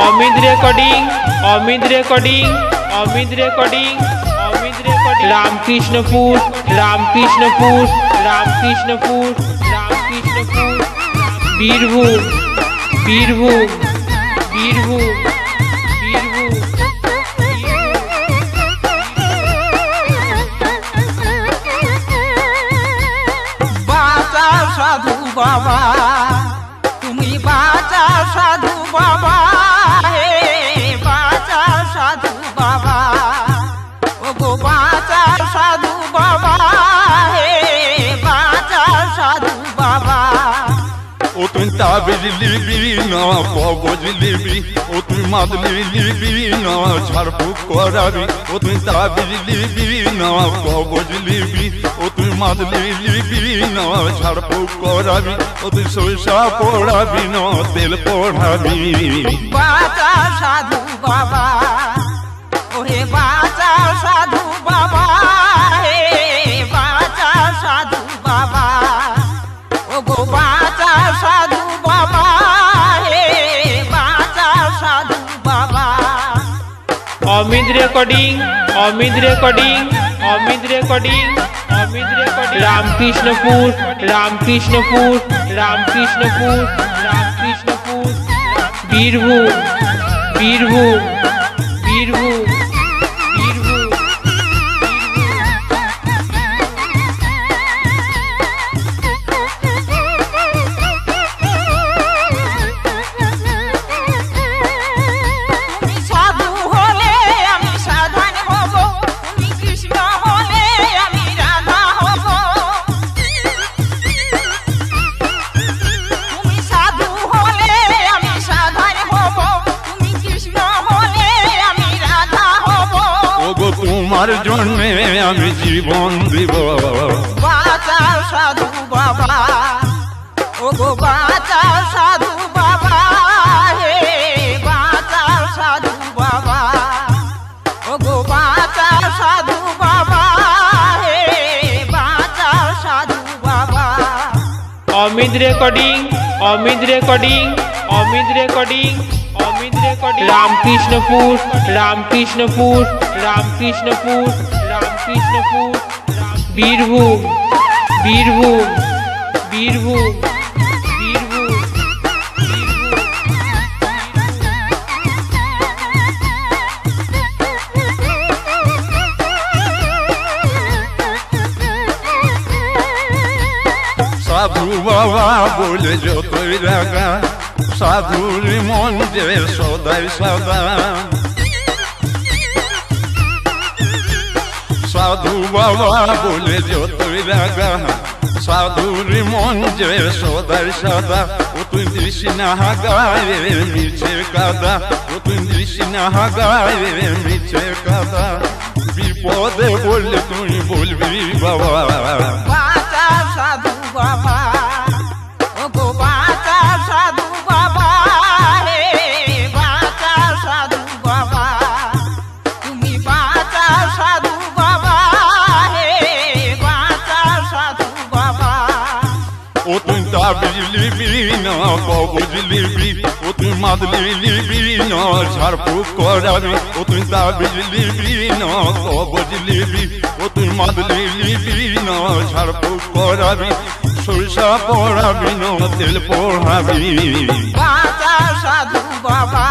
Amit recording Amit recording Amit recording Amit recording Ramkrishnapur Ramkrishnapur Ramkrishnapur Ramkrishnapur, Birbhum Birbhum Birbhum বাবা। ও তুই তাবিজ লিবি না কবজ লিবি ও তুই মাদলি লিবি না ঝাড়ফুঁক করাবি ও তুই তাবিজ লিবি না কবজ লিবি ও তুই মাদলি লিবি না ঝাড়ফুঁক করাবি ও তুই সরিষা পড়াবি না তেল পড়াবি বাঁচাও সাধু বাবা ওহে বাঁচাও recording Amit recording Amit recording Amit recording Ramkrishnapur Ramkrishnapur Ramkrishnapur Ramkrishnapur Birbhum Birbhum recording Amit recording Amit recording Amit recording Ramkrishnapur Ramkrishnapur Ramkrishnapur Ramkrishnapur Birbhum Birbhum Birbhum. সাধু বাবা বলে যতই রাগা সাধুর মন যে সদাই সাদা। সাধু বাবা বলে যতই রাগা সাধুর মন যে সদাই সাদা। ও তুই দৃষ্টি না হাগায় মিছে কাদা, ও তুই দৃষ্টি না হাগায় মিছে কাদা। বিপদে বললে তুই বলবি বাবা। সাধু বাবা ও গো বাঁচাও সাধু বাবা হে বাঁচাও সাধু বাবা, তুমি বাঁচাও সাধু বাবা হে বাঁচাও সাধু বাবা। ও তুই তাবিজ লিবি না কবজ ও তুই তাবিজ লিবি না কবজ লিবি ও তুই মাদলি লিবি না ঝাড়ফুঁক করাবি, সরিষা পড়াবি তেল পড়াবি। বাবা সাধু বাবা।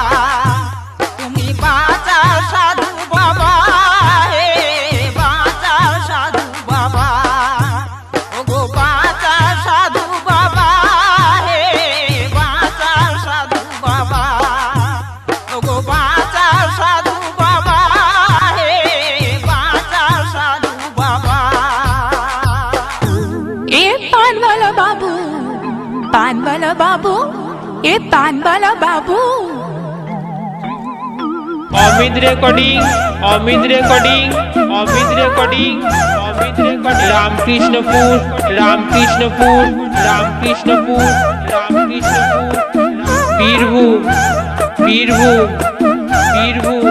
ये पान वाला बाबू Amit recording Amit recording Amit recording Amit recording Ramkrishnapur Ramkrishnapur Ramkrishnapur Ramkrishnapur. Birbhum Birbhum Birbhum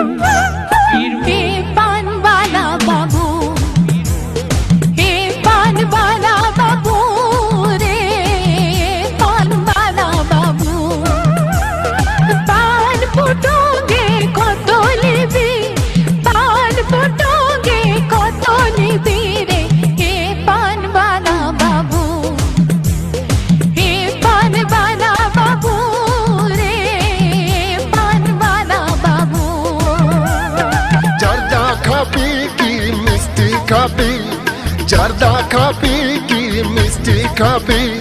খাবি।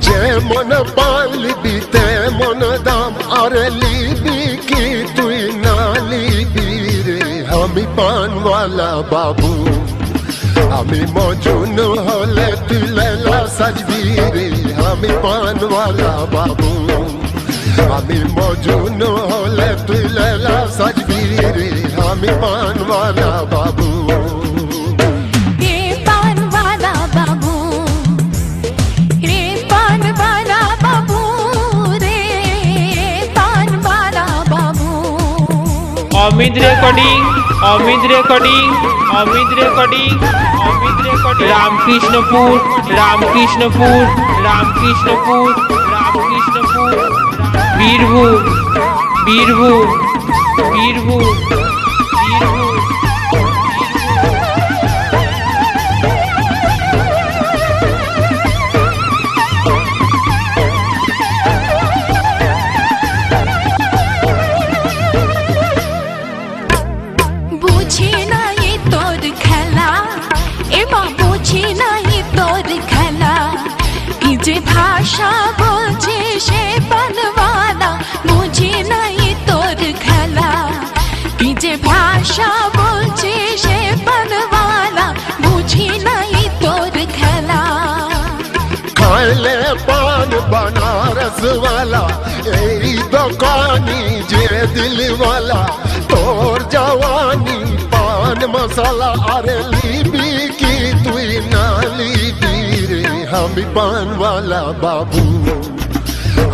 যেমন পান লিবি তেমন দাম। আরে লিবি কি তুই না লিবি রে? আমি পানওয়ালা বাবু। আমি মজুন হলে তুই লেলা সাজবি রে। আমি পানওয়ালা বাবু। আমি মজুন হলে তুই লেলা সাজবি রে। আমি পানওয়ালা বাবু। Amit recording Amit recording Amit recording Amit recording Ramkrishnapur Ramkrishnapur Ramkrishnapur Ramkrishnapur Birbhum Birbhum Birbhum দিলওয়ালা, এই দোকানি যে দিলওয়ালা, তোর জওয়ানি, পান মশলা, আরে লিবি কি তুই না লিবি রে? আমি পানওয়ালা বাবু,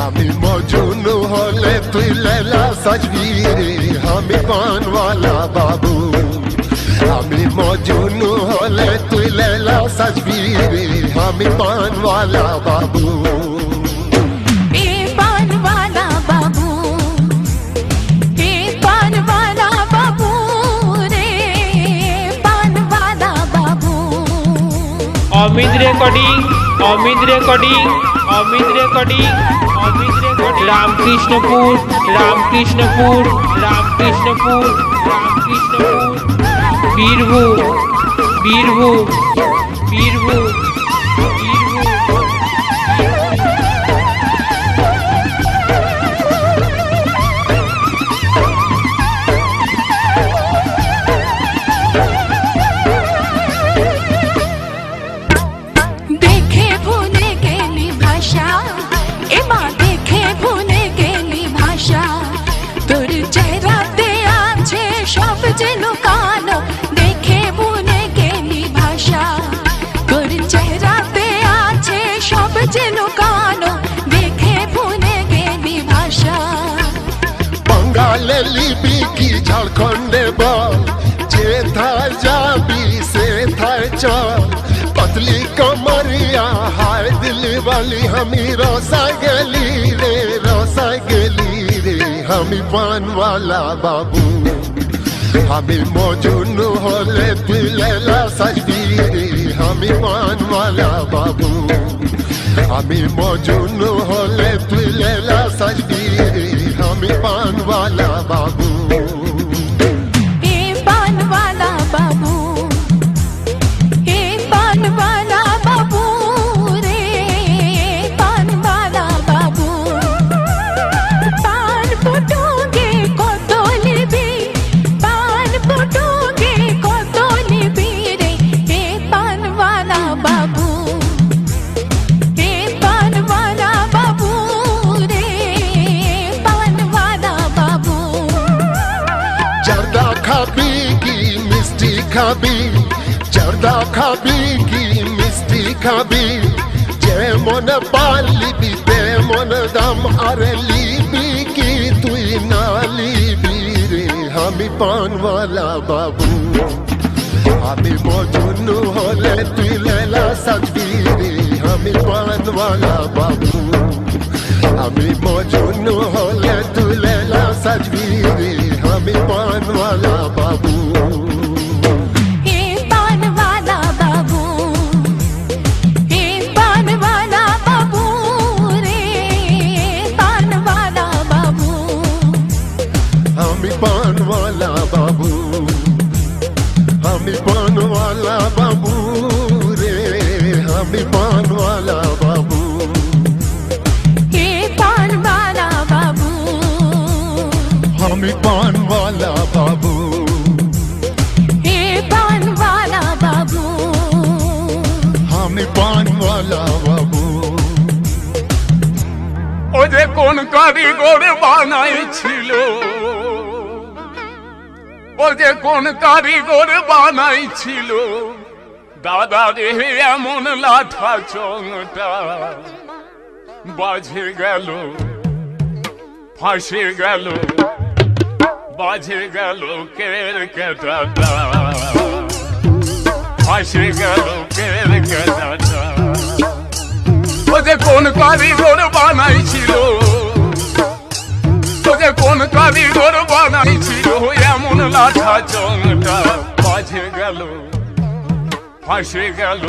আমি মজুন হলে তুই লেলা সাজবি রে। আমি পানওয়ালা বাবু, আমি মজুন হলে তুই লেলা সাজবি রে। আমি পানওয়ালা বাবু। Amit recording Amit recording Amit recording Amit recording. Ramkrishnapur Ramkrishnapur Ramkrishnapur Ramkrishnapur. Birbhum Birbhum Birbhum. বঙ্গালে লিবি কি ঝাড়খণ্ডে বল যেথায় যাবি সেথায় চল পতলি কমরিয়া হায় দিল वाली हमी रोसा गली रे रोसा गली रे हमी पान वाला बाबू हमी मौजून होले पिलेला सजबी रे हमी पान वाला बाबू हमी मौजून होले पिलेला सजबी रे हमी पान वाला দাম আরে লিবি কি তুই না লিবি আমি পানওয়ালা বাবু। আমি মজুন হলে তুই লেলা সাজবি আমি পানওয়ালা বাবু। আমি মজুন হলে কোন কারিগর বানাইছিল। দাদা রে, এমন লাঠা চংটা বাজে গেল, ফাঁসে গেল, বাজে গেল কের কেটাটা। ফাঁসে গেল কের যে কোন কারিগর বানাইছিল। যে কোন কারিগর বানাইছিল? এমন লাঠা চংটা বাজে গেল। ফাঁসে গেল।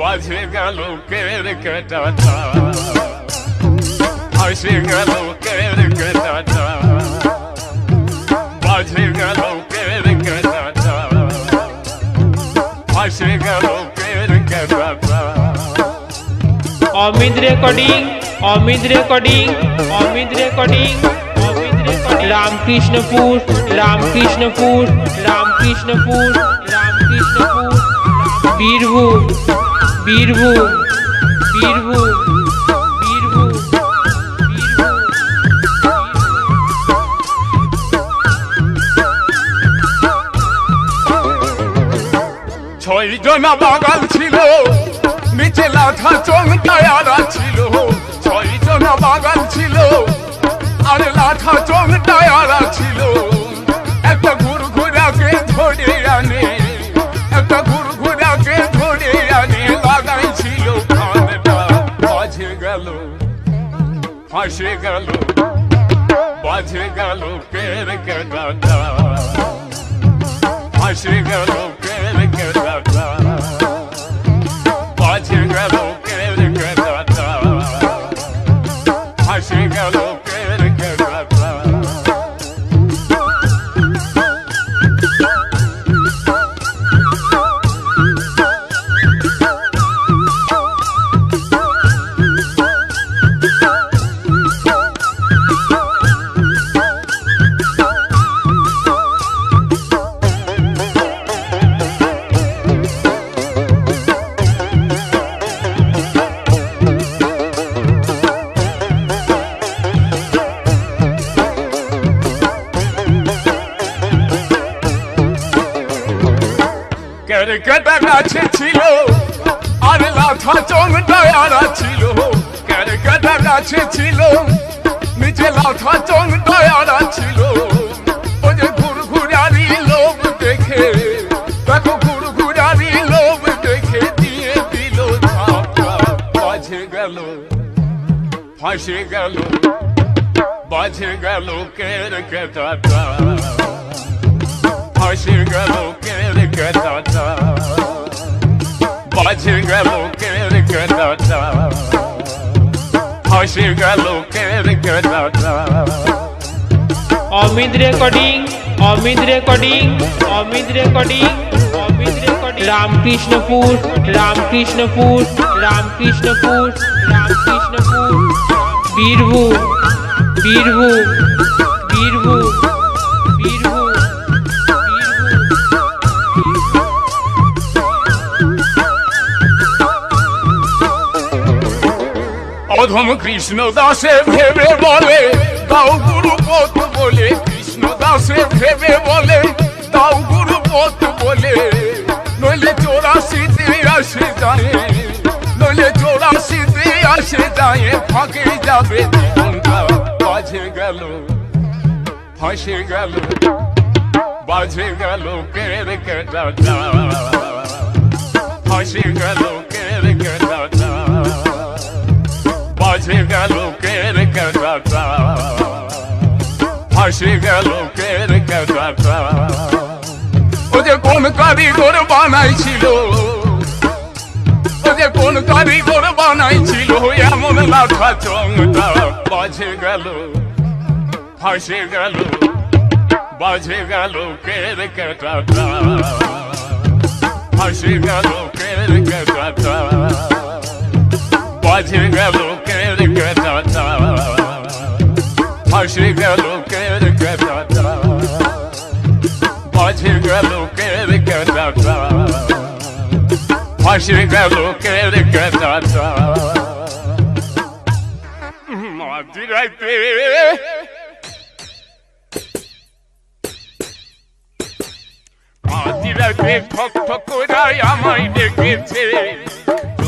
বাজে গেল কের কেটাটা ফাঁসে গেল কের কেটাটা বাজে গেল কের কেটাটা ফাঁসে গেল কের কেটাটা Amit recording Amit recording Amit recording Ramkrishnapur Ramkrishnapur Ramkrishnapur Ramkrishnapur, Birbhum Birbhum Birbhum ছয় জনা বাগান ছিল নিচে লাঠা চংটায়ারা ছিল বাগান ছিল। আর লাঠা চংটায়ারা ছিল। একটা ঘুরঘুরাকে ধরে আনে, একটা ঘুরঘুরাকে ধরে আনে লাগাই ছিল খানটা। বাজে গেল, ফাঁসে গেল, বাজে গেল কের কেটাটা ফাঁসে গেল গাছে ছিল নিচে লাঠা চংটায়ারা ছিল ও যে ঘুরঘুরারি দেখে, দেখো ঘুরঘুরারি লোভ দেখে দিয়ে দিল বাজে গেল, ফাঁসে গেল, বাজে গেল কেরকেটাটা ফাঁসে গেল কের কেটাটা বাজে গেল কের কেটাটা ফাঁসে গেল Amit recording Amit recording Amit recording Amit recording Ramkrishnapur Ramkrishnapur Ramkrishnapur Ramkrishnapur Birbhum Birbhum Birbhum অধম কৃষ্ণ দাসে ভেবে বলে দাও গুরু পথ বলে, কৃষ্ণ দাসে ভেবে বলে দাও গুরু পথ বলে। নইলে চৌরাশিতে আসে যায় নইলে চৌরাশিতে আসে যায় ফাঁকে যাবে বাজে গেল, ফাঁসে গেল, বাজে গেল, কের কেটাটা ফাঁসে গেল বাজে গেল কের কেটাটা ফাঁসে গেল কের কেটাটা ও যে কোন কারিগর বানাইছিল? ও যে কোন কারিগর বানাইছিল? এমন লাঠা চংটা বাজে গেল। ফাঁসে গেল। বাজে গেল কের কেটাটা ফাঁসে গেল কের কেটাটা বাজে গেল কের কেটাটা ফাঁসে গেল কের কেদাটা বাজে গেল কের কেদাটা ফাঁসে গেল কের কেদাটা মাঝি রাইতে মাঝি রাইতে ঠক ঠক করে আমায় ডেকেছে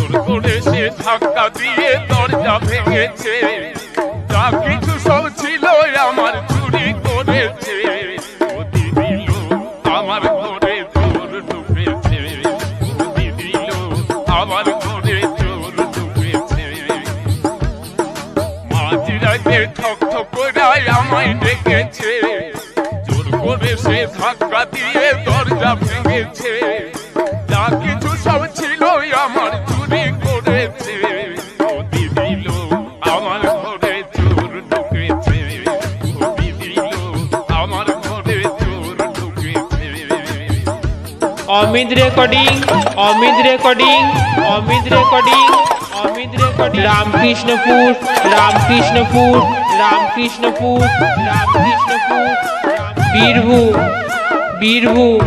জোর করে সে ধাক্কা দিয়ে দরজা ভেঙেছে। যা কিছু সব ছিল আমার চুরি করেছে। আমায় ডেকেছে। জোর করে সে ধাক্কা দিয়ে দরজা ভেঙেছে Amit recording Amit recording Amit recording Amit recording. Ramkrishnapur Ramkrishnapur Ramkrishnapur Ramkrishnapur, Birbhum Birbhum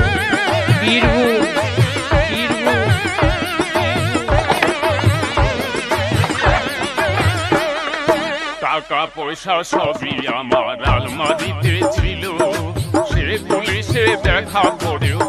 Birbhum টাকা, পয়সা সবই আমার, আলমারিতে ছিল। সে পুলিশে দেখা করেও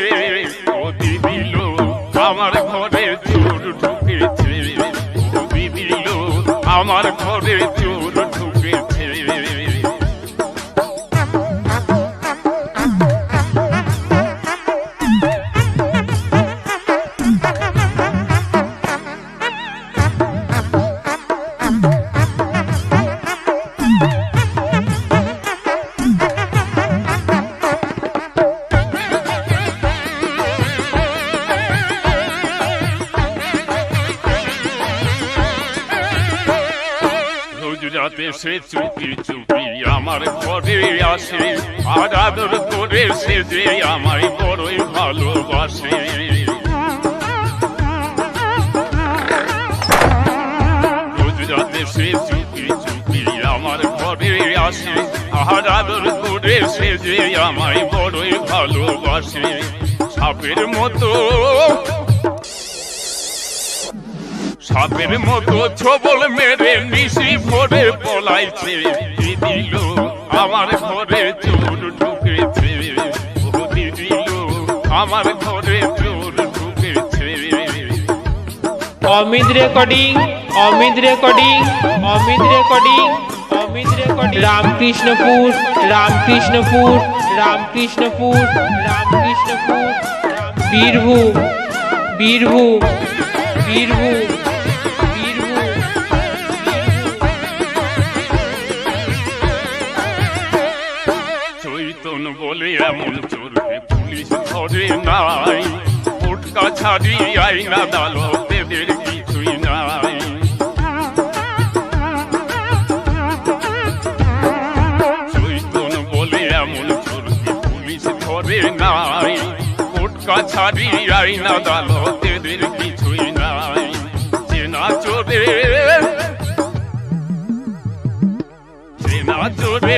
সে যে বড়ই ভালোবাসে, সাপের মতো। সাপের মতো ছবল মেরে নিশি ভরে পলাইছে দিল আমার ঘরে চোর ঢুকেছে দিল আমার ঘরে চোর ঢুকেছে। Amit recording Amit recording Amit recording. Ramkrishnapur Ramkrishnapur Ramkrishnapur Ramkrishnapur Birbhum Birbhum Birbhum Shaitan বলে এমন পুলিশ ধরে নাই কোর্ট কাছারি আইন আদালত কোর্ট কাছারি আইন আদালত এদের কিছুই নাই চেনা চোরের চেনা চোরে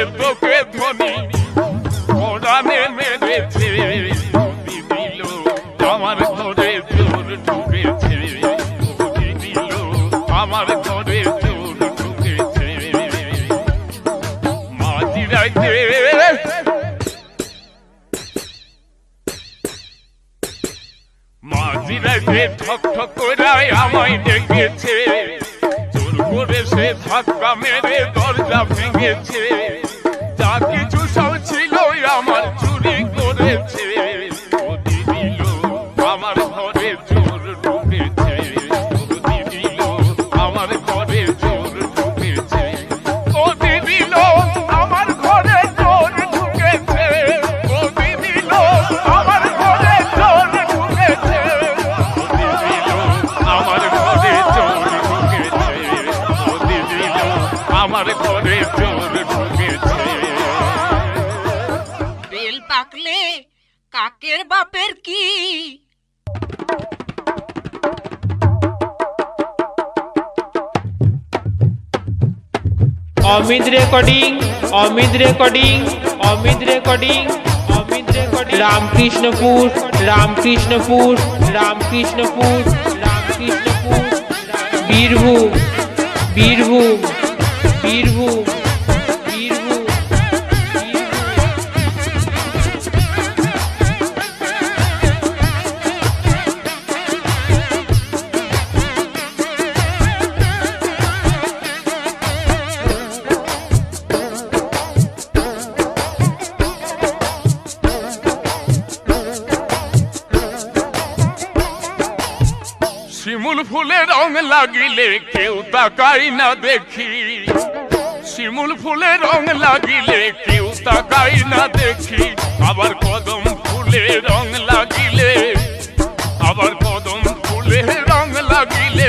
আমায় ডেকেছে জোর recording Amit recording Amit recording Amit recording. Ramkrishnapur Ramkrishnapur Ramkrishnapur Ramkrishnapur Birbhum Birbhum Birbhum. রং লাগিলে কেউ তাকাই না দেখি। শিমুল ফুলে রং লাগিলে কেউ তাকাই না দেখি। আবার কদম ফুলে রং লাগিলে, আবার কদম ফুলে রং লাগিলে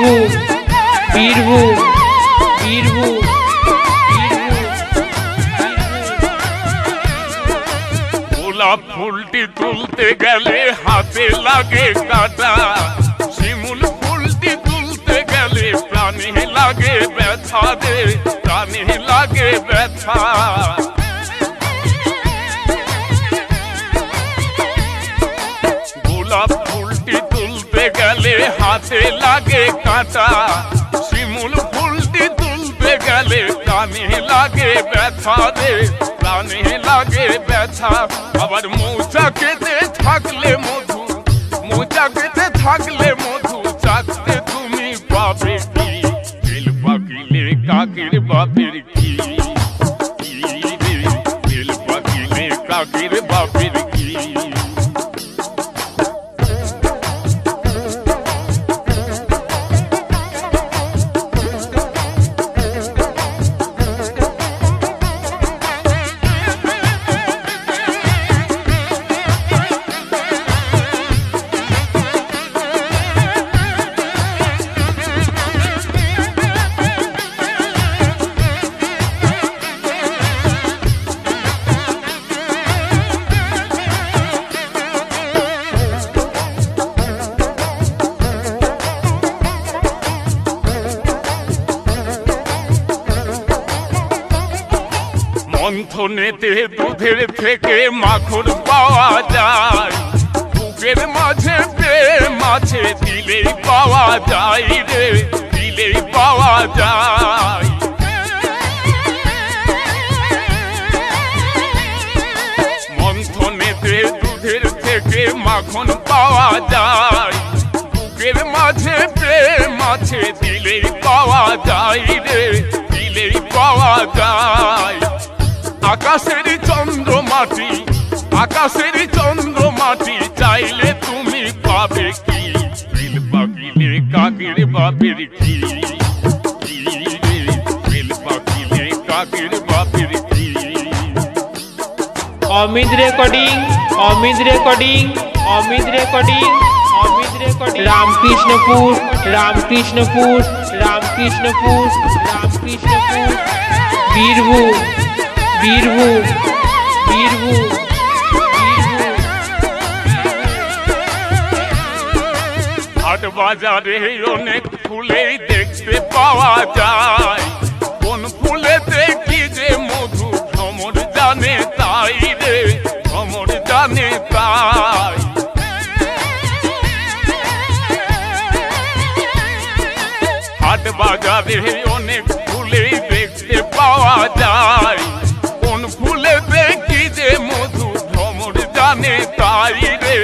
বীরভূম বীরভূম বীরভূম গোলাপ ফুলটি তুলতে গেলে হাতে লাগে কাটা। শিমুল ফুলটি তুলতে গেলে প্রাণে লাগে ব্যথা রে, প্রাণে লাগে ব্যথা। কাঁটা শিমুল ফুলটি তুলতে গেলে প্রাণে লাগে ব্যথা রে, প্রাণে লাগে ব্যথা। আবার মৌচা খেতে থাকলে মধু মৌচা খেতে থাকলে মধু, চাকতে তুমি পাবে কি? দিল পাকিলে কাকের বাপের কি? কি পাকিলে কাকের বাপের কি যায় বুকের মাঝে আছে, দিলেই পাওয়া যায় রে, দিলেই পাওয়া যায়। দুধের থেকে মাখন পাওয়া যায়। বুকের মাঝে আছে, দিলেই পাওয়া যায় রে, দিলেই পাওয়া যায়। আকাশের চন্দ্র মাটি আকাশের চন্দ্র মাটি চাইলে তুমি পাবে কি? দিল পাকিলে কাকের বাপের কি? পাকিলে কাকের বাপের কি? Amit recording Amit recording Amit recording Amit recording. Ramkrishnapur Ramkrishnapur Ramkrishnapur Ramkrishnapur. Birbhum Birbhum Birbhum. হাট বাজারে অনেক ফুলেই দেখতে পাওয়া যায়। কোন ফুলেতে কি যে মধু, ভ্রমর জানে তাই রে, ভ্রমর জানে তাই। হাট বাজারে অনেক ফুলেই দেখতে পাওয়া যায়। কোন ফুলেতে কি যে মধু, ভ্রমর জানে তাই রে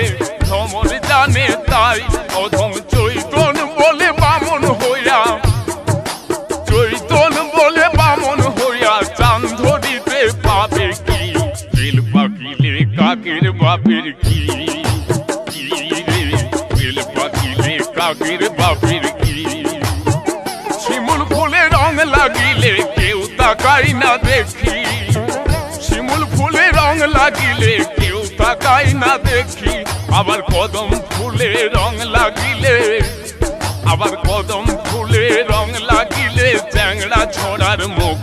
বাপের কি শিমুল ফুলে রং লাগিলে কেউ তাকাই না দেখি। শিমুল ফুলে রং লাগিলে কেউ তাকাই না দেখি। আবার কদম ফুলে রং লাগিলে, আবার কদম ফুলে রং লাগিলে চ্যাংড়া ছড়ার মুখ